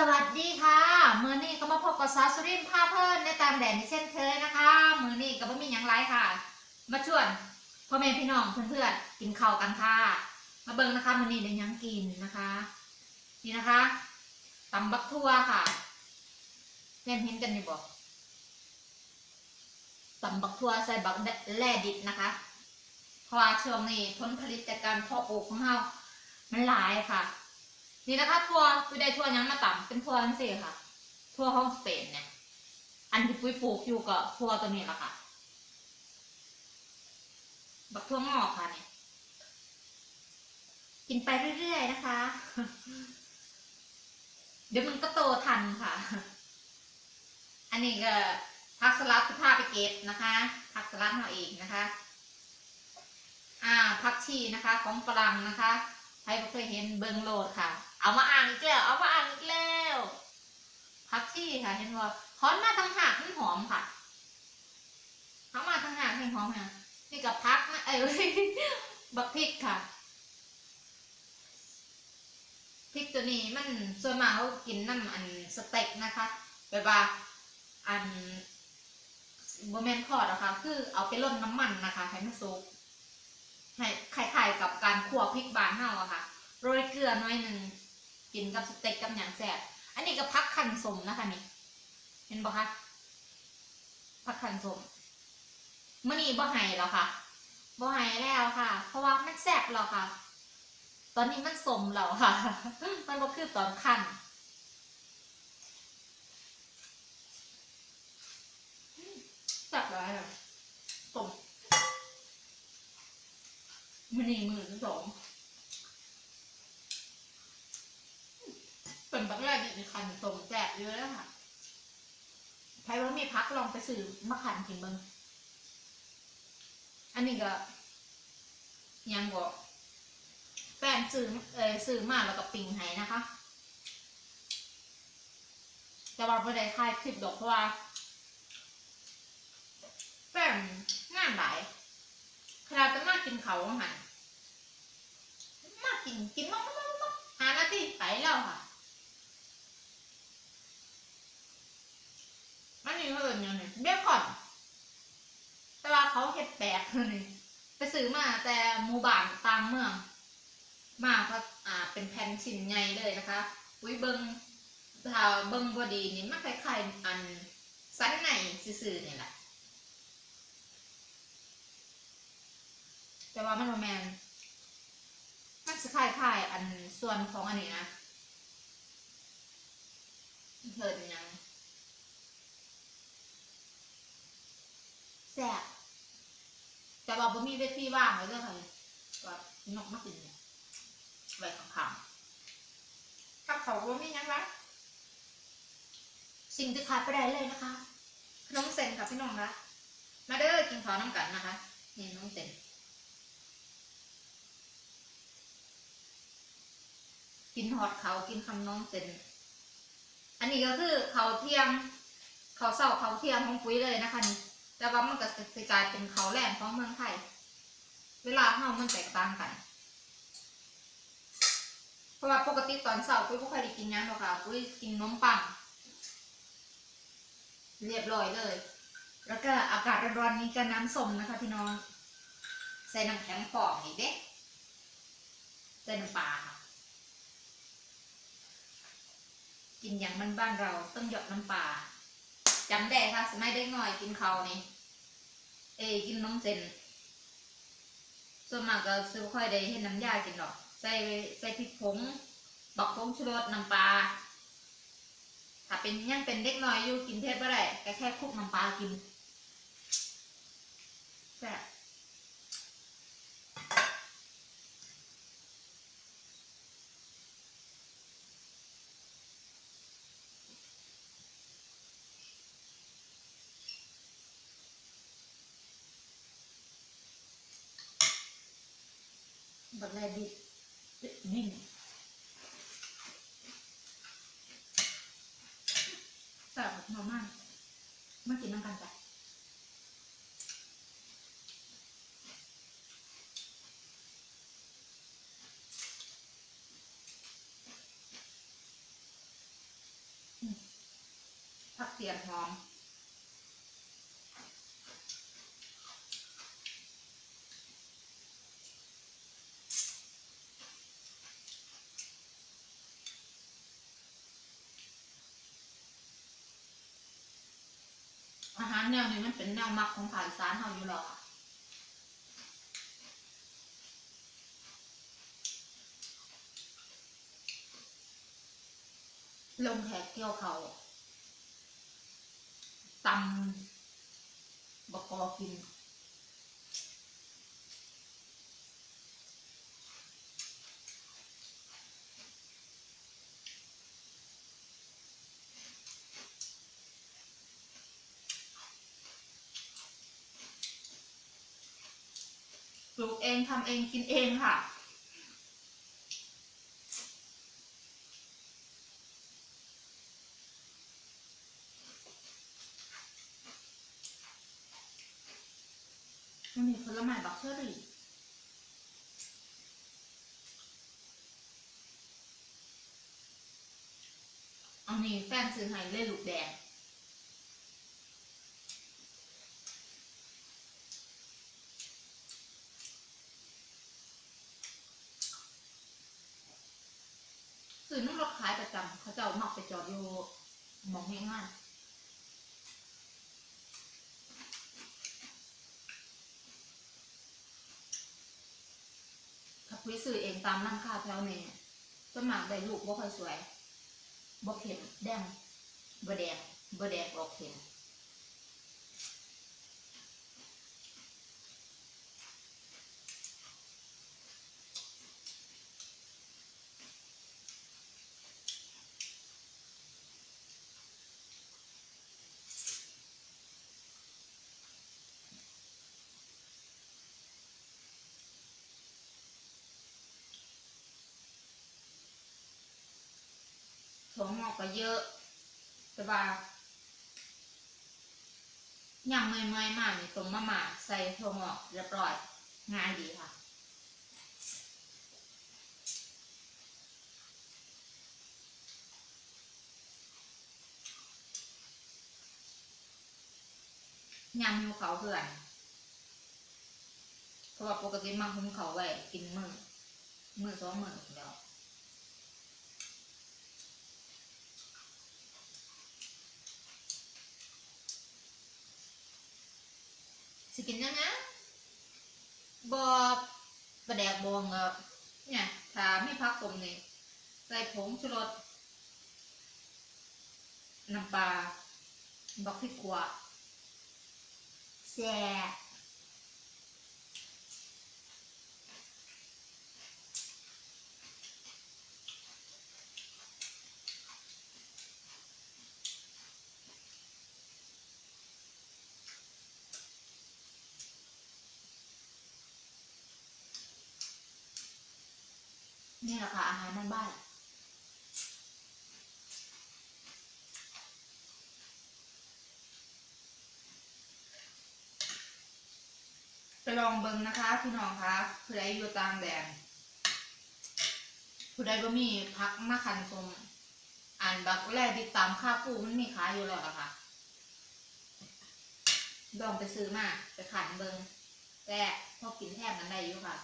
สวัสดีค่ะมือนี้ก็มาพบกับสาวสุรินทร์พาเพิ่นในตามแดดในเช่นเคยนะคะมือนี้ก็ไม่มีหยังไรค่ะ มาชวนพ่อแม่พี่น้องเพื่อนๆกินข้าวกันค่ะ มาเบิ่งนะคะมือนี้ได้ยังกินนะคะ นี่นะคะตำบักทั่วค่ะแม่นเห็นกันอยู่บ่ตำบักทั่วใส่บักแล่ดิบนะคะเพราะว่าช่วงนี้ผลผลิตจากการเพาะปลูกของเรามันหลายค่ะ นี่นะคะทัวร์ไปได้ทัวร์ยังมาต่ำเป็นทัวร์นั่นสิค่ะ ทัวร์ห้องสเปนเนี่ยอันที่ปุ้ยปลูกอยู่กับทัวร์ตัวนี้แหละค่ะ บักทัวร์งอกค่ะเนี่ยกินไปเรื่อยๆนะคะ เดี๋ยวมันก็โตทันค่ะ อันนี้ก็ผักสลัดที่พาไปเก็บนะคะผักสลัดเราเองนะคะ อ่าผักชีนะคะ ของฝรั่งนะคะใครเคยเห็นเบิงโลดค่ะ เอามาอ่างอีกแล้ว เอามาอ่างอีกแล้วผักชี่ค่ะ เห็นว่าถอนมาทั้งหากทั้งหอมค่ะเขามาทั้งหากทั้งหอมค่ะนี่กับพักนะเอ้ยบักพริกค่ะพริกตัวนี้มันส่วนมากเขากินน้ำอันสเต็กนะคะแบบว่าอันโบแมนทอดอะค่ะคือเอาไปล่นน้ำมันนะคะให้มันสุกให้คล้ายๆกับการคั่วพริกบานเฮาอะค่ะ โรยเกลือน้อยหนึ่ง กินกับสเต็กกับอย่างแซ่บอันนี้ก็พักขันสมนะคะนี่ เห็นบ่คะพักขันสมมื่อนี้บ่ไห้แล้วค่ะบ่ไห้แล้วค่ะ เพราะว่ามันแซ่บแล้วค่ะ ตอนนี้มันสมแล้วค่ะ มันบ่คือตอนขันแซ่บแล้วค่ะสมมันนี่หมื่นสอง ป็นบักแรกอีกคันสมแจกเยอะแล้วค่ะใครว่ามีพักลองไปซื้อมาขันกินเบิงอันนี้ก็ยังบอกแฟนซื้อเออซื้อมาแล้วก็ปิงให้นะคะ แต่ว่าไม่ได้ค่ายคลิปดอกเพราะว่าแฟนงานหลายขนาดจะมากินเขาอาหารมากินกินมากมากมากหาหน้าที่ไปแล้วค่ะ นี้เขาเอินยังไงเบคอน แต่ว่าเขาเห็ดแปลกเลยไปซื้อมาแต่หมู่บ้านต่างเมือง มาเพราะอ่าเป็นแผ่นชิ้นใหญ่เลยนะคะอุ้ยเบิงถ้าเบิงบอดีนี่มันคล้ายๆอันสันในซื่อๆเนี่ยแหละแต่ว่ามันบ่แมนมันจะคล้ายๆอันส่วนของอันนี้นะเถิดหยัง แซ่บแต่ว่าบ่มีเวทีว่างเลยเด้อค่ะว่านกมากินเนี่ยไว้ข้างๆกับเขาบ่มีหยังละสิ่งที่ขาดไปได้เลยนะคะขนมเส้นค่ะพี่น้องละมาเด้อกินข้าวน้ำกันนะคะ นี่น้องเส้นกินหอดเขากินคำน้องเซนอันนี้ก็คือเขาเที่ยงเขาเศร้าเขาเที่ยงของปุ้ยเลยนะคะนี่ แต่ว่ามันก็จะกลายเป็นเขาแหลมของเมืองไทย เวลาเฮามันแตกต่างกัน เพราะว่าปกติตอนเช้าปุ้ยไม่ค่อยได้กินยังหรอกค่ะปุ้ยกินนมปัง เรียบร้อยเลย แล้วก็อากาศร้อนๆนี้ก็น้ำส้มนะคะพี่น้อง ใส่น้ำแข็งปอกอีกเด้ใส่น้ำปลาค่ะกินอย่างมันบ้านเราต้องหยดน้ำปลา จำได้ค่ะสมัยเด็กน้อยกินเขาวนี่ เอกินน้องเซนส่วนมากก็ซื้อค่อยได้เห็นน้ำยากินหรอก ใส่ใส่พริกผงบอกผงชูรสน้ำปลาถ้าเป็นยังเป็นเด็กน้อยอยู่กินเทศบ่ได้ก็แค่คลุกน้ำปลากิน บักแรดินิ่งแซ่บแบบนัวมากมากินน้ำกันจ้ะผักเสียนหอม อาหาร แนวนี้มันเป็นแนวมักของภาคอีสานเฮาอยู่หรอลงแขกเกี่ยวเขาตำบกอกิน ปลูกเองทำเองกินเองค่ะ มันมีผลไม้บักเชอรี่อันนี้แฟนซื้อให้เล่ลูกแดง ซื้อน้ำรถขายประ จำเขาจะเอานอกไปจอดอยู่หมองง่ายๆถ้าคุยซื้อเองตามร้านค้าแถวนี้ต้นหมากได้ลูกบ่ค่อยสวยบ่เข็มแดงบ่แดงบ่แดงบ่เข็ม ถั่วงอกก็เยอะ แต่ว่าย่างเมื่อยๆมากนี่ต้มมะม่าใส่ถั่วงอกเรียบร้อยง่ายดีค่ะยำหิวเขาเพื่อนเพราะว่าปกติมาหุงเขาไว้กินมือมือสองมือแล้ว สิกินยังไงบอบประแดกบองกับเนี่ยถาไม่พักตรงนี้ใส่ผงชูรสน้ำปลาบอกพริกขัวแซ่บ นี่แหละค่ะอาหารบ้านไปลองเบิ่งนะคะ พี่น้องคะผู้ใดอยู่ต่างแดนผู้ใดบ่มีพักมาคันสมอ่านบักแรกติดตามค่าฟูมันมีขายอยู่แล้วล่ะค่ะลองไปซื้อมาไปขันเบิ่งแต่พอกินแทนกันได้อยู่ค่ะ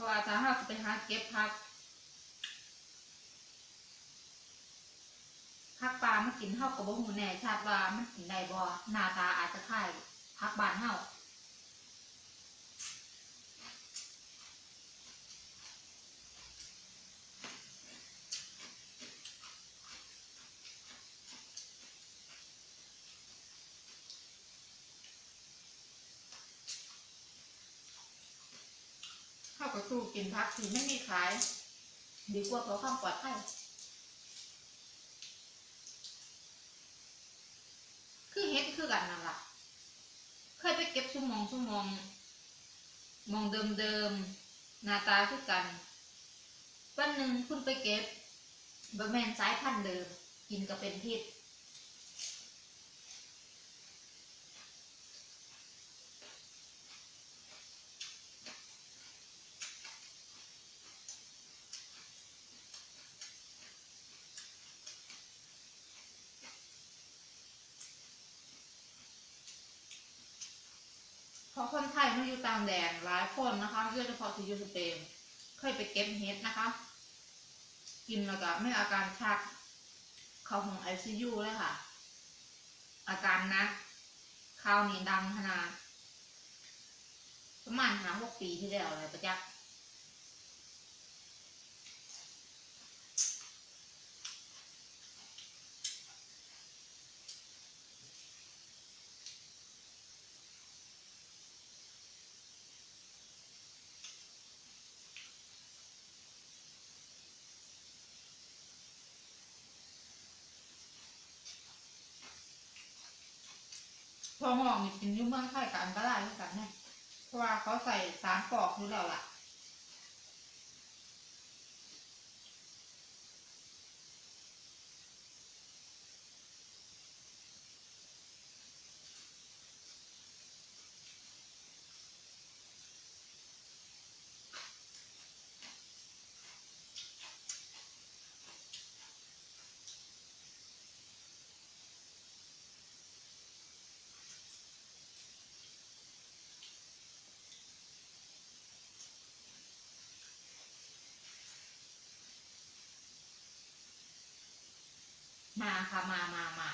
ราะว่าถ้าเราไปหาเก็บพักพักปลามันกินเท่ากับบ่หูแน่ชาติว่ามันกินได้บ่หน้าตาอาจจะคล้ายพักบานเท่า เข้ากับสู้กินพักที่ไม่มีขาย ดีกว่าเพราะความปลอดภัยคือเฮ็ดคือกันนั่นล่ะเคยไปเก็บชั่วโมงชั่วโมงมองเดิมเดิมๆหน้าตาคือกัน วันหนึ่งคุณไปเก็บบะแมนสายพันธุ์เดิม กินก็เป็นพิษ ราะคนไทยมาอยู่ต่างแดนหลายคนนะคะโดยเฉพาะที่อยู่สเปนเคยไปเก็บเฮ็ดนะคะ กินแล้วก็ไม่อาการชัก เข้าห้องไอซียูเลยค่ะ อาการนะข้าวนี้ดังขนาดประมาณห้าหกปีที่แล้วเลยประจักษ์ พอหอกนี่กินอยุ่เมืองไทยกันก็ได้ด้วยกันเนี่ยเพราะว่าเขาใส่สารปอกอยู่แล้วล่ะ มาค่ะ มามามา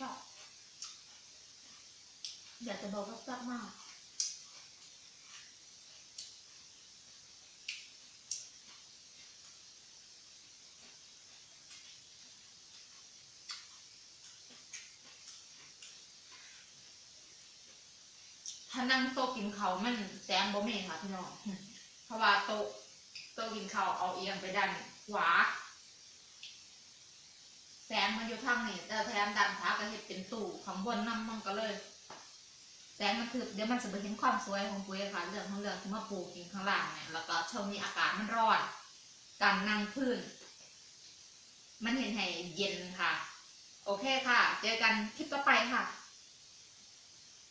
ก็อยากจะบอกว่าแซ่บมากานั่งโต๊ะกินเขาวมันแซมบ่เมค่ะพี่น้อง เพราะว่าโต๊ะโต๊ะกินเขาวเอาเอียงไปด้านขวาแสงมันอยู่ทางนี้แต่แถมด้านขวาก็เห็นเป็นตู้ข้างบนน้ำมันก็เลยแสงมันคือเดี๋ยวมันจะไปเห็นความสวยของปุ้ยค่ะเรื่องของเรื่องที่มาปลูกกินข้างล่างเนี่ยแล้วก็ช่วงนี้อากาศมันร้อนการนั่งพื้น มันเห็นให้เย็นค่ะ โอเคค่ะ เจอกันคลิปต่อไปค่ะ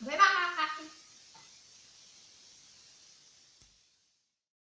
บ๊ายบายค่ะ